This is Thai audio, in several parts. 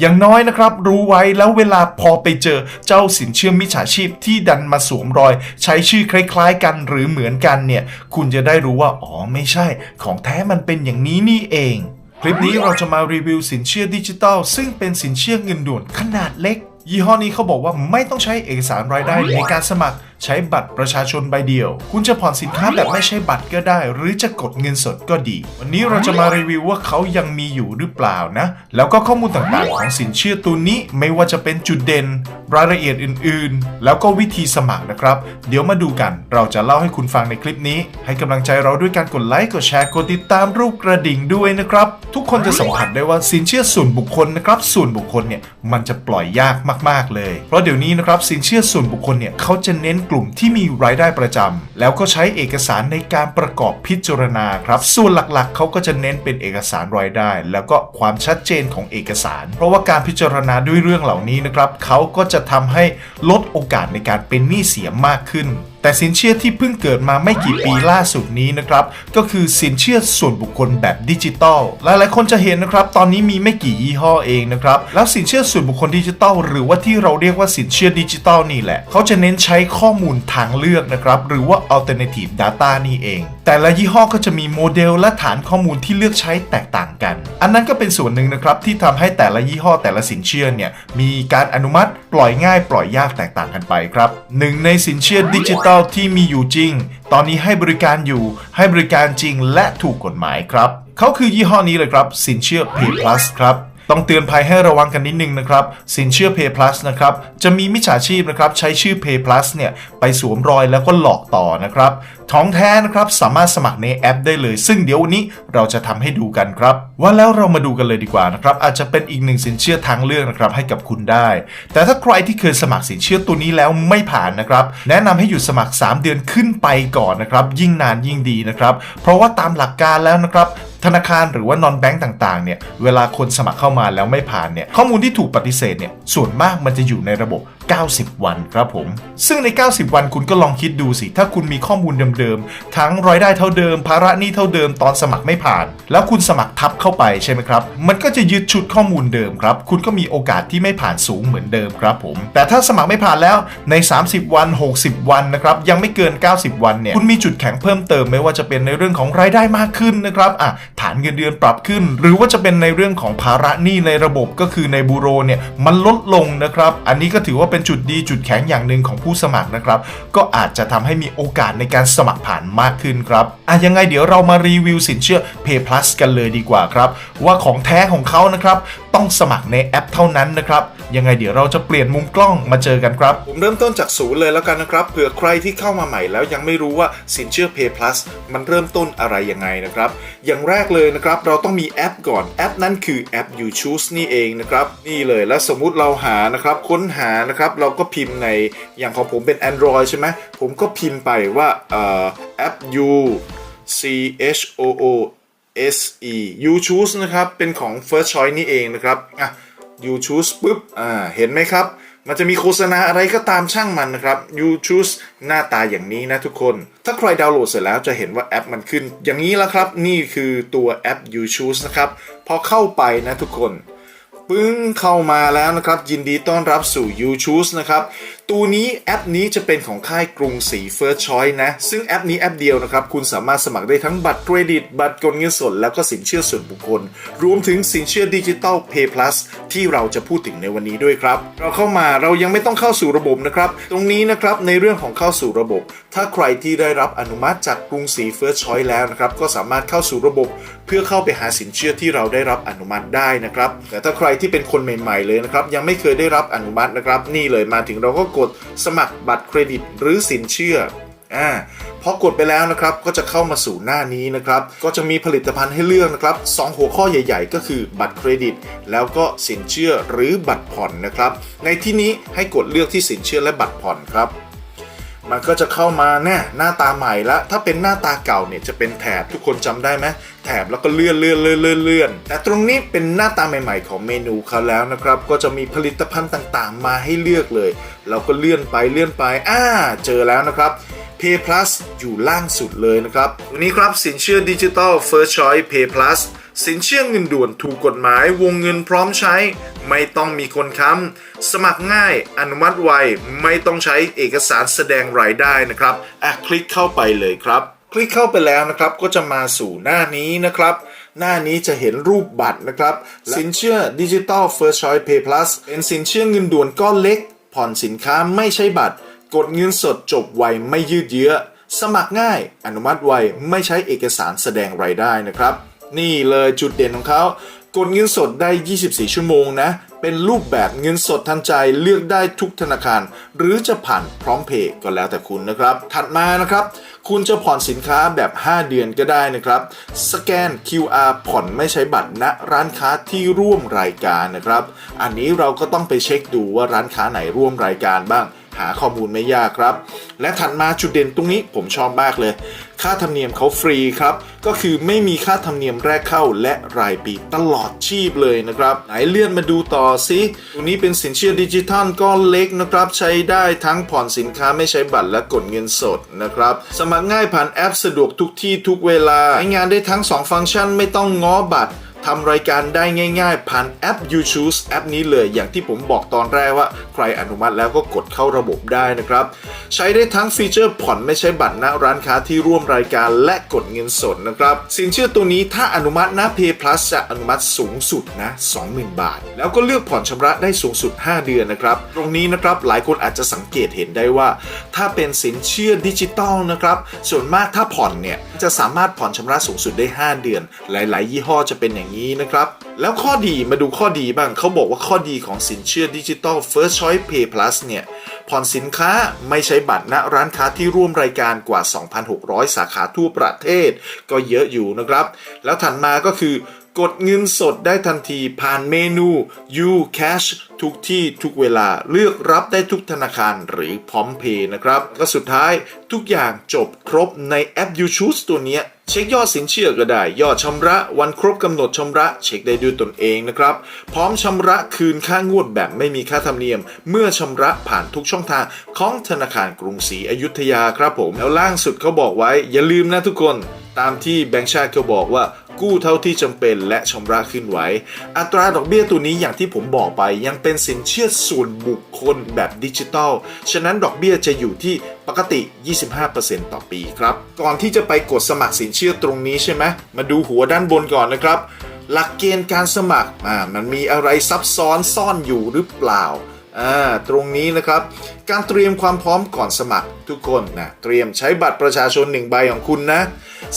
อย่างน้อยนะครับ รู้ไว้แล้วเวลาพอไปเจอเจ้าสินเชื่อมิจฉาชีพที่ดันมาสวมรอย ใช้ชื่อคล้ายๆกันหรือเหมือนกันเนี่ย คุณจะได้รู้ว่าอ๋อไม่ใช่ ของแท้มันเป็นอย่างนี้นี่เอง คลิปนี้เราจะมารีวิวสินเชื่อดิจิทัล ซึ่งเป็นสินเชื่อเงินด่วนขนาดเล็ก ยี่ห้อนี้เขาบอกว่าไม่ต้องใช้เอกสารรายได้ในการสมัคร ใช้บัตรประชาชนใบเดียว คุณจะผ่อนสินค้าแบบไม่ใช่บัตรก็ได้ หรือจะกดเงินสดก็ดี วันนี้เราจะมารีวิวว่าเขายังมีอยู่หรือเปล่านะ แล้วก็ข้อมูลต่างๆ ของสินเชื่อตัวนี้ไม่ว่าจะเป็นจุดเด่น รายละเอียดอื่นๆ แล้วก็วิธีสมัครนะครับ เดี๋ยวมาดูกัน เราจะเล่าให้คุณฟังในคลิปนี้ ให้กำลังใจเราด้วยการกดไลค์กดแชร์กดติดตามรูปกระดิ่งด้วยนะครับ ทุกคนจะสัมผัสได้ว่าสินเชื่อส่วนบุคคลนะครับ ส่วนบุคคลเนี่ยมันจะปล่อยยากมาก ๆเลย เพราะเดี๋ยวนี้นะครับสินเชื่อส่วนบุคคลเนี่ยเขาจะเน้นกลุ่มที่มีรายได้ประจำแล้วก็ใช้เอกสารในการประกอบพิจารณาครับส่วนหลักๆ เขาก็จะเน้นเป็นเอกสารรายได้ แล้วก็ความชัดเจนของเอกสาร เพราะว่าการพิจารณาด้วยเรื่องเหล่านี้นะครับเขาก็จะทำให้ลดโอกาสในการเป็นหนี้เสียมากขึ้น แต่สินเชื่อที่เพิ่งเกิดมาไม่กี่ปีล่าสุดนี้นะครับ ก็คือสินเชื่อส่วนบุคคลแบบดิจิตอลหลายๆคนจะเห็นนะครับ ตอนนี้มีไม่กี่ยี่ห้อเองนะครับ แล้วสินเชื่อส่วนบุคคลดิจิตอลหรือว่าที่เราเรียกว่าสินเชื่อดิจิตอลนี่แหละ เขาจะเน้นใช้ข้อมูลทางเลือกนะครับ หรือว่า alternative data นี่เอง แต่ละยี่ห้อก็จะมีโมเดลและฐานข้อมูลที่เลือกใช้แตกต่างกัน อันนั้นก็เป็นส่วนหนึ่งนะครับที่ทำให้แต่ละยี่ห้อแต่ละสินเชื่อเนี่ยมีการอนุมัติปล่อยง่าย ปล่อยยากแตกต่างกันไปครับหนึ่งในสินเชื่อดิจิทัลที่มีอยู่จริง ตอนนี้ให้บริการอยู่ ให้บริการจริงและถูกกฎหมายครับ เขาคือยี่ห้อนี้เลยครับ สินเชื่อ Pay Plus ครับ ต้องเตือนภัยให้ระวังกันนิดนึงนะครับ สินเชื่อ Pay Plus นะครับ จะมีมิจฉาชีพนะครับใช้ชื่อ Pay Plus เนี่ยไปสวมรอยแล้วก็หลอกต่อนะครับ ท้องแท้นะครับสามารถสมัครในแอปได้เลย ซึ่งเดี๋ยววันนี้เราจะทำให้ดูกันครับ ว่าแล้วเรามาดูกันเลยดีกว่านะครับ อาจจะเป็นอีกหนึ่งสินเชื่อทางเลือกนะครับให้กับคุณได้ แต่ถ้าใครที่เคยสมัครสินเชื่อตัวนี้แล้วไม่ผ่านนะครับ แนะนำให้หยุดสมัคร 3 เดือนขึ้นไปก่อนนะครับ ยิ่งนานยิ่งดีนะครับ เพราะว่าตามหลักการแล้วนะครับ ธนาคารหรือว่านอนแบงก์ต่างๆเนี่ยเวลาคนสมัครเข้ามาแล้วไม่ผ่านเนี่ยข้อมูลที่ถูกปฏิเสธเนี่ยส่วนมากมันจะอยู่ในระบบ 90 วันครับผม ซึ่งใน 90 วันคุณก็ลองคิดดูสิ ถ้าคุณมีข้อมูลเดิมๆ ทั้งรายได้เท่าเดิม ภาระหนี้เท่าเดิมตอนสมัครไม่ผ่าน แล้วคุณสมัครทับเข้าไปใช่ไหมครับ มันก็จะยึดชุดข้อมูลเดิมครับ คุณก็มีโอกาสที่ไม่ผ่านสูงเหมือนเดิมครับผม แต่ถ้าสมัครไม่ผ่านแล้วใน 30 วัน 60 วันนะครับ ยังไม่เกิน 90 วันเนี่ย คุณมีจุดแข็งเพิ่มเติมไม่ว่าจะเป็นในเรื่องของรายได้มากขึ้นนะครับอะฐานเงินเดือนปรับขึ้น หรือว่าจะเป็นในเรื่องของภาระหนี้ในระบบก็คือในบูโรเนี่ยมันลดลงนะครับ อันนี้ก็ถือว่าเป็นจุดดีจุดแข็งอย่างหนึ่งของผู้สมัครนะครับ ก็อาจจะทำให้มีโอกาสในการสมัครผ่านมากขึ้นครับอะยังไงเดี๋ยวเรามารีวิวสินเชื่อ Pay Plus กันเลยดีกว่าครับ ว่าของแท้ของเขานะครับ ต้องสมัครในแอปเท่านั้นนะครับยังไงเดี๋ยวเราจะเปลี่ยนมุมกล้องมาเจอกันครับ ผมเริ่มต้นจากศูนย์เลยแล้วกันนะครับเผื่อใครที่เข้ามาใหม่แล้วยังไม่รู้ว่าสินเชื่อ Pay Plus มันเริ่มต้นอะไรยังไงนะครับ อย่างแรกเลยนะครับเราต้องมีแอปก่อนแอปนั้นคือแอป You Choose นี่เองนะครับนี่เลยแล้วสมมุติเราหานะครับค้นหานะครับครับ เราก็พิมพ์ในอย่างของผมเป็น Android ใช่ไหมผมก็พิมพ์ไปว่าเอ่อแอป U C H O O S E U Choose นะครับ เป็นของ First Choice นี่เองนะครับอะ U Choose ปุ๊บอ่าเห็นไหมครับ มันจะมีโฆษณาอะไรก็ตามช่างมันนะครับ You Choose หน้าตาอย่างนี้นะทุกคน ถ้าใครดาวน์โหลดเสร็จแล้วจะเห็นว่าแอปมันขึ้น อย่างนี้แล้วครับ นี่คือตัวแอป You Choose นะครับ พอเข้าไปนะทุกคน ปึ้งเข้ามาแล้วนะครับ ยินดีต้อนรับสู่ y o u t u b e นะครับ ตัวนี้แอปนี้จะเป็นของค่ายกรุงศรี First Choice นะ ซึ่งแอปนี้แอปเดียวนะครับ คุณสามารถสมัครได้ทั้งบัตรเครดิต บัตรกดเงินสด แล้วก็สินเชื่อส่วนบุคคล รวมถึงสินเชื่อดิจิตอล Pay Plus ที่เราจะพูดถึงในวันนี้ด้วยครับ เราเข้ามาเรายังไม่ต้องเข้าสู่ระบบนะครับ ตรงนี้นะครับในเรื่องของเข้าสู่ระบบ ถ้าใครที่ได้รับอนุมัติจากกรุงศรี First Choice แล้วนะครับก็สามารถเข้าสู่ระบบ เพื่อเข้าไปหาสินเชื่อที่เราได้รับอนุมัติได้นะครับแต่ถ้าใครที่เป็นคนใหม่ ๆเลยนะครับยังไม่เคยได้รับอนุมัตินะครับนี่เลยมาถึงเราก็กดสมัครบัตรเครดิตหรือสินเชื่ออ่าพอกดไปแล้วนะครับก็จะเข้ามาสู่หน้านี้นะครับ ก็จะมีผลิตภัณฑ์ให้เลือกนะครับสองหัวข้อใหญ่ๆ ก็คือบัตรเครดิต แล้วก็สินเชื่อหรือบัตรผ่อนนะครับ ในที่นี้ให้กดเลือกที่สินเชื่อและบัตรผ่อนครับ มันก็จะเข้ามาแน่หน้าตาใหม่ละถ้าเป็นหน้าตาเก่าเนี่ยจะเป็นแถบทุกคนจำได้ไหมแถบแล้วก็เลื่อนเลื่อนเลื่อนเลื่อนเลื่อนแต่ตรงนี้เป็นหน้าตาใหม่ ๆ ของเมนูเขาแล้วนะครับ ก็จะมีผลิตภัณฑ์ต่างๆ มาให้เลือกเลย เราก็เลื่อนไปเลื่อนไปอ่าเจอแล้วนะครับ Pay Plus อยู่ล่างสุดเลยนะครับวันนี้ครับสินเชื่อดิจิตอล First Choice Pay Plus สินเชื่อเงินด่วนถูกกฎหมายวงเงินพร้อมใช้ ไม่ต้องมีคนค้ำ สมัครง่าย อนุมัติไว ไม่ต้องใช้เอกสารแสดงรายได้นะครับอะคลิกเข้าไปเลยครับ คลิกเข้าไปแล้วนะครับก็จะมาสู่หน้านี้นะครับหน้านี้จะเห็นรูปบัตรนะครับ สินเชื่อ Digital First Choice Pay Plus เป็นสินเชื่อเงินด่วนก้อนเล็ก ผ่อนสินค้าไม่ใช้บัตร กดเงินสดจบไวไม่ยืดเยื้อ สมัครง่าย อนุมัติไว ไม่ใช้เอกสารแสดงรายได้นะครับ นี่เลยจุดเด่นของเขา กดเงินสดได้ 24 ชั่วโมงนะ เป็นรูปแบบเงินสดทันใจเลือกได้ทุกธนาคาร หรือจะผ่านพร้อมเพย์ก็แล้วแต่คุณนะครับ ถัดมานะครับ คุณจะผ่อนสินค้าแบบ 5 เดือนก็ได้นะครับ สแกน QR ผ่อนไม่ใช้บัตรณร้านค้าที่ร่วมรายการนะครับ อันนี้เราก็ต้องไปเช็คดูว่าร้านค้าไหนร่วมรายการบ้าง หาข้อมูลไม่ยากครับ และถัดมาจุดเด่นตรงนี้ผมชอบมากเลย ค่าธรรมเนียมเขาฟรีครับ ก็คือไม่มีค่าธรรมเนียมแรกเข้าและรายปีตลอดชีพเลยนะครับ ไหนเลื่อนมาดูต่อสิตรงนี้เป็นสินเชื่อดิจิทัลก้อนเล็กนะครับ ใช้ได้ทั้งผ่อนสินค้าไม่ใช้บัตรและกดเงินสดนะครับ สมัครง่ายผ่านแอปสะดวกทุกที่ทุกเวลาใช้งานได้ทั้ง 2 ฟังก์ชันไม่ต้องง้อบัตร ทำรายการได้ง่าย ๆ ผ่านแอป You Choose แอปนี้เลยอย่างที่ผมบอกตอนแรกว่า ใครอนุมัติแล้วก็กดเข้าระบบได้นะครับ ใช้ได้ทั้งฟีเจอร์ผ่อนไม่ใช้บัตรณร้านค้าที่ร่วมรายการและกดเงินสดนะครับ สินเชื่อตัวนี้ถ้าอนุมัตินะ Pay Plus จะอนุมัติสูงสุดนะ20,000 บาท แล้วก็เลือกผ่อนชำระได้สูงสุด 5 เดือนนะครับ ตรงนี้นะครับหลายคนอาจจะสังเกตเห็นได้ว่า ถ้าเป็นสินเชื่อดิจิตอลนะครับส่วนมากถ้าผ่อนเนี่ยจะสามารถผ่อนชำระสูงสุดได้ 5 เดือน หลาย ๆ ยี่ห้อจะเป็นอย่างอย่างนี้นะครับ แล้วข้อดีมาดูข้อดีบ้างเขาบอกว่าข้อดีของสินเชื่อดิจิตอล First Choice Pay Plus เนี่ย ผ่อนสินค้าไม่ใช้บัตรณร้านค้าที่ร่วมรายการกว่า 2,600 สาขาทั่วประเทศ ก็เยอะอยู่นะครับ แล้วถัดมาก็คือ กดเงินสดได้ทันทีผ่านเมนู You Cash ทุกที่ทุกเวลาเลือกรับได้ทุกธนาคารหรือพร้อมเพย์นะครับ และสุดท้ายทุกอย่างจบครบในแอป You Choose ตัวเนี้ยเช็คยอดสินเชื่อก็ได้ ยอดชำระวันครบกำหนดชำระ เช็คได้ด้วยตนเองนะครับ พร้อมชำระคืนค่างวดแบบไม่มีค่าธรรมเนียม เมื่อชำระผ่านทุกช่องทางของธนาคารกรุงศรีอยุธยาครับผม แล้วล่างสุดเขาบอกไว้ อย่าลืมนะทุกคน ตามที่แบงก์ชาติเขาบอกว่า กู้เท่าที่จำเป็นและชำระขึ้นไหวอัตราดอกเบี้ยตัวนี้อย่างที่ผมบอกไปยังเป็นสินเชื่อส่วนบุคคลแบบดิจิทัลฉะนั้นดอกเบี้ยจะอยู่ที่ปกติ 25%ต่อปีครับ ก่อนที่จะไปกดสมัครสินเชื่อตรงนี้ใช่ไหมมาดูหัวด้านบนก่อนนะครับ หลักเกณฑ์การสมัครอ่ามันมีอะไรซับซ้อนซ่อนอยู่หรือเปล่า อ่าตรงนี้นะครับ การเตรียมความพร้อมก่อนสมัครทุกคนนะเตรียมใช้บัตรประชาชนหนึ่งใบของคุณนะ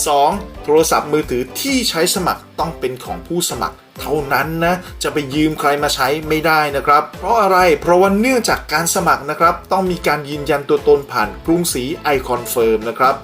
2. โทรศัพท์มือถือที่ใช้สมัครต้องเป็นของผู้สมัครเท่านั้นนะจะไปยืมใครมาใช้ไม่ได้นะครับ เพราะอะไรเพราะว่าเนื่องจากการสมัครนะครับ ต้องมีการยืนยันตัวตนผ่านกรุงศรีไอคอนเฟิร์มนะครับ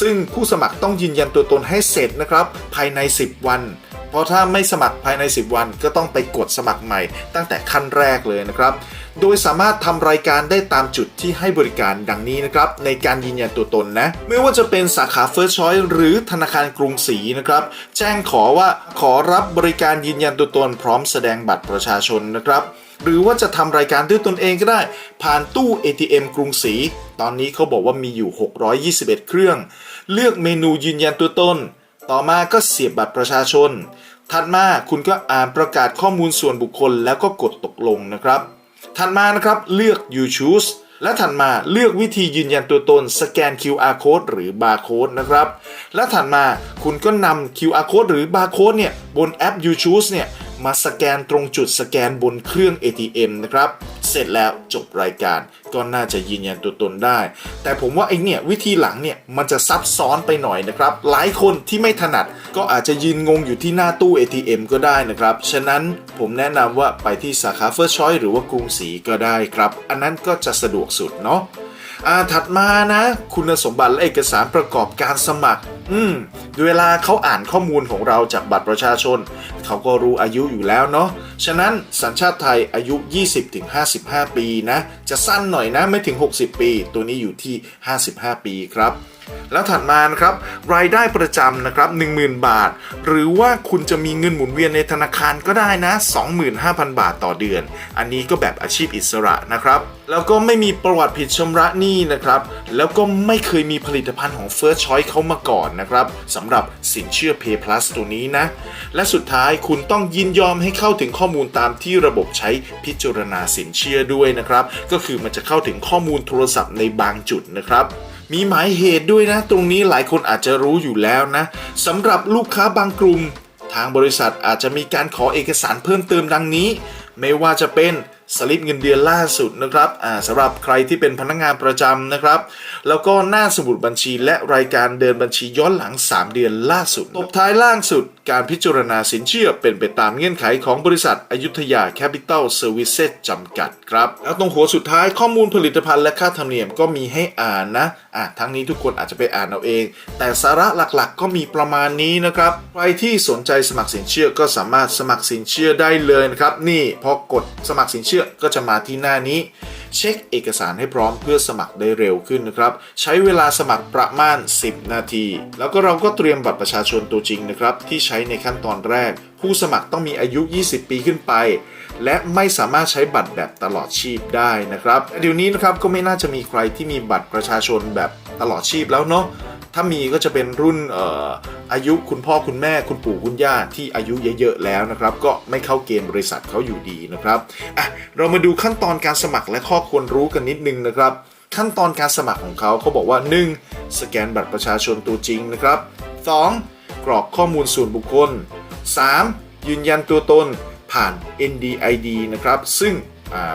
ซึ่งผู้สมัครต้องยืนยันตัวตนให้เสร็จนะครับ ภายใน 10 วัน เพราะถ้าไม่สมัครภายใน 10 วัน ก็ต้องไปกดสมัครใหม่ ตั้งแต่ขั้นแรกเลยนะครับ โดยสามารถทำรายการได้ตามจุดที่ให้บริการดังนี้นะครับในการยืนยันตัวตนนะไม่ว่าจะเป็นสาขา First Choice หรือธนาคารกรุงศรีนะครับ แจ้งขอว่าขอรับบริการยืนยันตัวตนพร้อมแสดงบัตรประชาชนนะครับหรือว่าจะทำรายการด้วยตนเองก็ได้ ผ่านตู้ ATM กรุงศรีตอนนี้เขาบอกว่ามีอยู่ 621 เครื่อง เลือกเมนูยืนยันตัวตน ต่อมาก็เสียบบัตรประชาชน ถัดมาคุณก็อ่านประกาศข้อมูลส่วนบุคคลแล้วก็กดตกลงนะครับ ถัดมานะครับเลือก You Choose และถัดมาเลือกวิธียืนยันตัวตนสแกน QR code หรือ barcode นะครับ และถัดมาคุณก็นำ QR code หรือ barcode เนี่ยบนแอป You Choose เนี่ย มาสแกนตรงจุดสแกนบนเครื่อง ATM นะครับ เสร็จแล้วจบรายการก็น่าจะยืนยันตัวตนได้ แต่ผมว่าไอเนี่ยวิธีหลังเนี่ยมันจะซับซ้อนไปหน่อยนะครับ หลายคนที่ไม่ถนัดก็อาจจะยืนงงอยู่ที่หน้าตู้ ATM ก็ได้นะครับ ฉะนั้นผมแนะนำว่าไปที่สาขา First Choice หรือว่ากรุงศรีก็ได้ครับ อันนั้นก็จะสะดวกสุดเนาะอ่าถัดมานะ คุณสมบัติและเอกสารประกอบการสมัคร อืมเวลาเขาอ่านข้อมูลของเราจากบัตรประชาชน เขาก็รู้อายุอยู่แล้วเนาะ ฉะนั้นสัญชาติไทยอายุ 20-55 ปีนะ จะสั้นหน่อยนะไม่ถึง 60 ปี ตัวนี้อยู่ที่ 55 ปีครับแล้วถัดมานะครับรายได้ประจำนะครับ10,000 บาท หรือว่าคุณจะมีเงินหมุนเวียนในธนาคารก็ได้นะ 25,000 บาทต่อเดือน อันนี้ก็แบบอาชีพอิสระนะครับ แล้วก็ไม่มีประวัติผิดชำระหนี้นะครับ แล้วก็ไม่เคยมีผลิตภัณฑ์ของ First Choice เข้ามาก่อนนะครับสำหรับสินเชื่อ Pay Plus ตัวนี้นะ และสุดท้ายคุณต้องยินยอมให้เข้าถึงข้อมูลตามที่ระบบใช้พิจารณาสินเชื่อด้วยนะครับ ก็คือมันจะเข้าถึงข้อมูลโทรศัพท์ในบางจุดนะครับมีหมายเหตุด้วยนะ ตรงนี้หลายคนอาจจะรู้อยู่แล้วนะสำหรับลูกค้าบางกลุ่ม ทางบริษัทอาจจะมีการขอเอกสารเพิ่มเติมดังนี้ ไม่ว่าจะเป็น สลิปเงินเดือนล่าสุดนะครับอ่าสำหรับใครที่เป็นพนักงานประจำนะครับ แล้วก็หน้าสมุดบัญชีและรายการเดินบัญชีย้อนหลัง 3 เดือนล่าสุดตบท้ายล่างสุด การพิจารณาสินเชื่อเป็นไปตามเงื่อนไขของบริษัทอยุธยาแคปิตอลเซอร์วิสเซสจำกัดครับ แล้วตรงหัวสุดท้ายข้อมูลผลิตภัณฑ์และค่าธรรมเนียมก็มีให้อ่านนะอะทั้งนี้ทุกคนอาจจะไปอ่านเอาเอง แต่สาระหลักๆ ก็มีประมาณนี้นะครับใครที่สนใจสมัครสินเชื่อก็สามารถสมัครสินเชื่อได้เลยนะครับนี่พอกดสมัครสินเชื่อก็จะมาที่หน้านี้ เช็คเอกสารให้พร้อมเพื่อสมัครได้เร็วขึ้นนะครับ ใช้เวลาสมัครประมาณ 10 นาที แล้วก็เราก็เตรียมบัตรประชาชนตัวจริงนะครับ ที่ใช้ในขั้นตอนแรก ผู้สมัครต้องมีอายุ 20 ปีขึ้นไป และไม่สามารถใช้บัตรแบบตลอดชีพได้นะครับเดี๋ยวนี้นะครับก็ไม่น่าจะมีใครที่มีบัตรประชาชนแบบตลอดชีพแล้วเนาะ ถ้ามีก็จะเป็นรุ่นเอ่ออายุคุณพ่อคุณแม่คุณปู่คุณย่าที่อายุเยอะๆแล้วนะครับ ก็ไม่เข้าเกณฑ์บริษัทเขาอยู่ดีนะครับอะเรามาดูขั้นตอนการสมัครและข้อควรรู้กันนิดนึงนะครับ ขั้นตอนการสมัครของเขาเขาบอกว่า 1. สแกนบัตรประชาชนตัวจริงนะครับ 2. กรอกข้อมูลส่วนบุคคล 3. ยืนยันตัวตนผ่าน NDID นะครับ ซึ่ง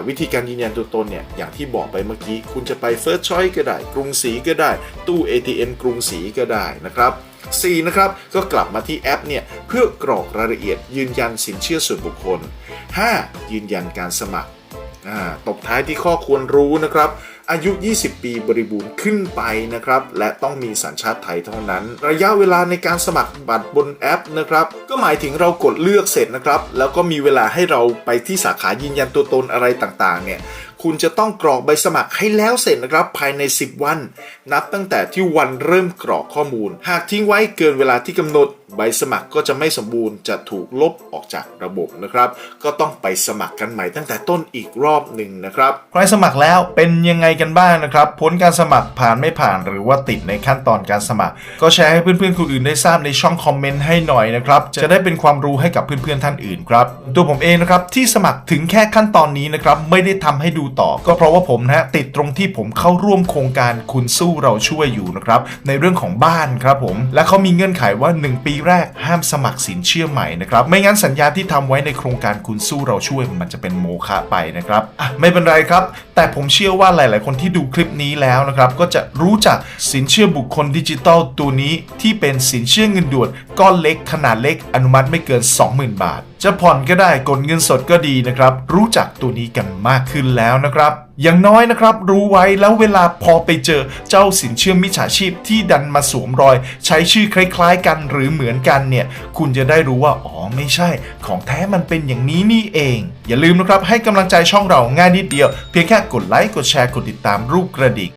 วิธีการยืนยันตัวตนเนี่ยอย่างที่บอกไปเมื่อกี้ คุณจะไป First Choice ก็ได้ กรุงศรีก็ได้ ตู้ ATM กรุงศรีก็ได้นะครับ 4. นะครับก็กลับมาที่แอปเนี่ยเพื่อกรอกรายละเอียดยืนยันสินเชื่อส่วนบุคคล 5. ยืนยันการสมัครอ่าตบท้ายที่ข้อควรรู้นะครับ อายุ 20 ปีบริบูรณ์ขึ้นไปนะครับ และต้องมีสัญชาติไทยเท่านั้น ระยะเวลาในการสมัครบัตรบนแอปนะครับ ก็หมายถึงเรากดเลือกเสร็จนะครับ แล้วก็มีเวลาให้เราไปที่สาขายืนยันตัวตนอะไรต่างๆ เนี่ย คุณจะต้องกรอกใบสมัครให้แล้วเสร็จนะครับภายใน 10 วัน นับตั้งแต่ที่วันเริ่มกรอกข้อมูล หากทิ้งไว้เกินเวลาที่กำหนด ใบสมัครก็จะไม่สมบูรณ์จะถูกลบออกจากระบบนะครับ ก็ต้องไปสมัครกันใหม่ตั้งแต่ต้นอีกรอบหนึ่งนะครับใครสมัครแล้วเป็นยังไงกันบ้างนะครับ ผลการสมัครผ่านไม่ผ่านหรือว่าติดในขั้นตอนการสมัคร ก็แชร์ให้เพื่อนๆคนอื่นได้ทราบในช่องคอมเมนต์ให้หน่อยนะครับจะได้เป็นความรู้ให้กับเพื่อนๆท่านอื่นครับตัวผมเองนะครับที่สมัครถึงแค่ขั้นตอนนี้นะครับไม่ได้ทำให้ดูต่อ ก็เพราะว่าผมนะฮะติดตรงที่ผมเข้าร่วมโครงการคุณสู้เราช่วยอยู่นะครับในเรื่องของบ้านครับผม และเขามีเงื่อนไขว่า 1 ปีแรกห้ามสมัครสินเชื่อใหม่นะครับไม่งั้นสัญญาที่ทำไว้ในโครงการคุณสู้เราช่วยมันจะเป็นโมฆะไปนะครับไม่เป็นไรครับ แต่ผมเชื่อว่าหลาย ๆ คนที่ดูคลิปนี้แล้วนะครับก็จะรู้จักสินเชื่อบุคคลดิจิตอลตัวนี้ที่เป็นสินเชื่อเงินด่วนก้อนเล็กขนาดเล็กอนุมัติไม่เกิน 20,000 บาท จะผ่อนก็ได้กดเงินสดก็ดีนะครับ รู้จักตัวนี้กันมากขึ้นแล้วนะครับ อย่างน้อยนะครับ รู้ไว้แล้วเวลาพอไปเจอเจ้าสินเชื่อมิจฉาชีพที่ดันมาสวมรอย ใช้ชื่อคล้ายๆกันหรือเหมือนกันเนี่ย คุณจะได้รู้ว่าอ๋อไม่ใช่ ของแท้มันเป็นอย่างนี้นี่เอง อย่าลืมนะครับให้กำลังใจช่องเราง่ายนิดเดียว เพียงแค่กดไลค์กดแชร์กดติดตามรูปกระดิ่ง